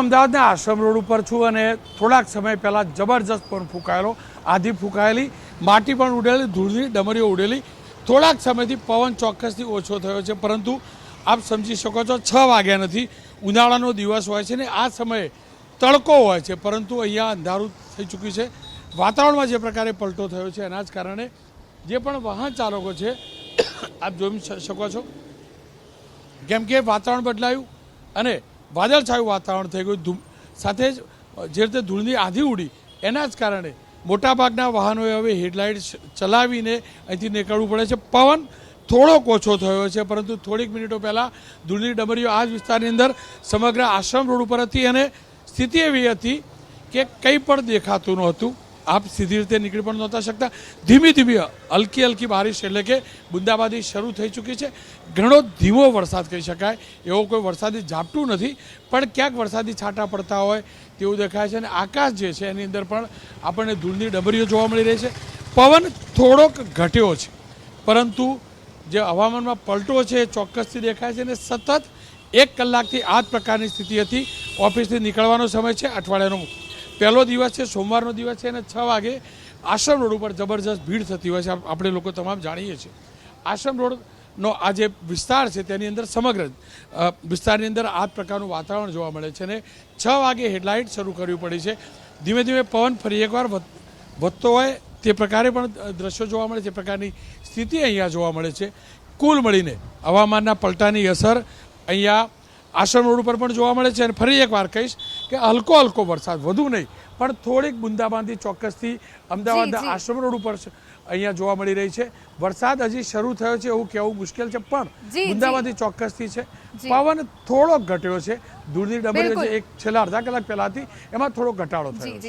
અમદાવાદના આશ્રમ રોડ ઉપર છું અને થોડાક સમય પહેલાં જબરજસ્ત પણ ફૂંકાયેલો, આધી ફૂંકાયેલી, માટી પણ ઉડેલી, ધૂળની ડમરીઓ ઉડેલી. થોડાક સમયથી પવન ચોક્કસથી ઓછો થયો છે, પરંતુ આપ સમજી શકો છો, છ વાગ્યા નથી, ઉનાળાનો દિવસ હોય છે ને આ સમયે તડકો હોય છે, પરંતુ અહીંયા અંધારું થઈ ચૂક્યું છે. વાતાવરણમાં જે પ્રકારે પલટો થયો છે, એના જ કારણે જે પણ વાહન ચાલકો છે, આપ જોઈ શકો છો. કેમ કે વાતાવરણ બદલાયું અને વાદળછાયું વાતાવરણ થઈ ગયું. ધૂમ સાથે જ જે રીતે ધૂળની આંધી ઉડી, એના જ કારણે મોટાભાગના વાહનોએ હવે હેડલાઇટ ચલાવીને અહીંથી નીકળવું પડે છે. પવન થોડોક ઓછો થયો છે, પરંતુ થોડીક મિનિટો પહેલાં ધૂળની ડમરીઓ આ જ વિસ્તારની અંદર સમગ્ર આશ્રમ રોડ ઉપર હતી અને સ્થિતિ એવી હતી કે કંઈ પણ દેખાતું નહોતું. આપ સીધી રીતે નીકળી પણ નહોતા શકતા. ધીમી ધીમી હલકી હલકી બારિશ એટલે કે બુંદાબાદી શરૂ થઈ ચૂકી છે. ઘણો ધીમો વરસાદ કહી શકાય, એવો કોઈ વરસાદી ઝાપટું નથી, પણ ક્યાંક વરસાદી છાંટા પડતા હોય તેવું દેખાય છે અને આકાશ જે છે એની અંદર પણ આપણને ધૂળની ડબરીઓ જોવા મળી રહી છે. પવન થોડોક ઘટ્યો છે, પરંતુ જે હવામાનમાં પલટો છે એ ચોક્કસથી દેખાય છે અને સતત એક કલાકથી આ જ પ્રકારની સ્થિતિ હતી. ઓફિસથી નીકળવાનો સમય છે, અઠવાડિયાનો પહેલો દિવસ છે, સોમવારનો દિવસ છે અને છ વાગે આશ્રમ રોડ ઉપર જબરજસ્ત ભીડ થતી હોય છે આપણે લોકો તમામ જાણીએ છીએ. આશ્રમ રોડનો આ જે વિસ્તાર છે, તેની અંદર સમગ્ર વિસ્તારની અંદર આ પ્રકારનું વાતાવરણ જોવા મળે છે અને છ વાગે હેડલાઇટ શરૂ કરવી પડી છે. ધીમે ધીમે પવન ફરી એકવાર વધ- વધતો હોય તે પ્રકારે પણ દ્રશ્યો જોવા મળે છે પ્રકારની સ્થિતિ અહીંયા જોવા મળે છે. કુલ મળીને હવામાનના પલટાની અસર અહીંયા આશ્રમ રોડ ઉપર પણ જોવા મળે છે અને ફરી એકવાર કહીશ કે હલકો હલકો વરસાદ વધુ નહીં. પણ થોડીક બુંદાબાંદી ચોક્કસથી જી. આશ્રમ રોડ ઉપર અહીંયા જોવા મળી રહી છે. વરસાદ હજી શરૂ થયો છે એવું કહેવું મુશ્કેલ છે પણ. બુંદાબાંદી ચોક્કસથી છે. પવન થોડોક ઘટ્યો છે. દૂરની ડબલ. એક છેલ્લા અડધા કલાક પહેલાથી એમાં થોડો ઘટાડો થયો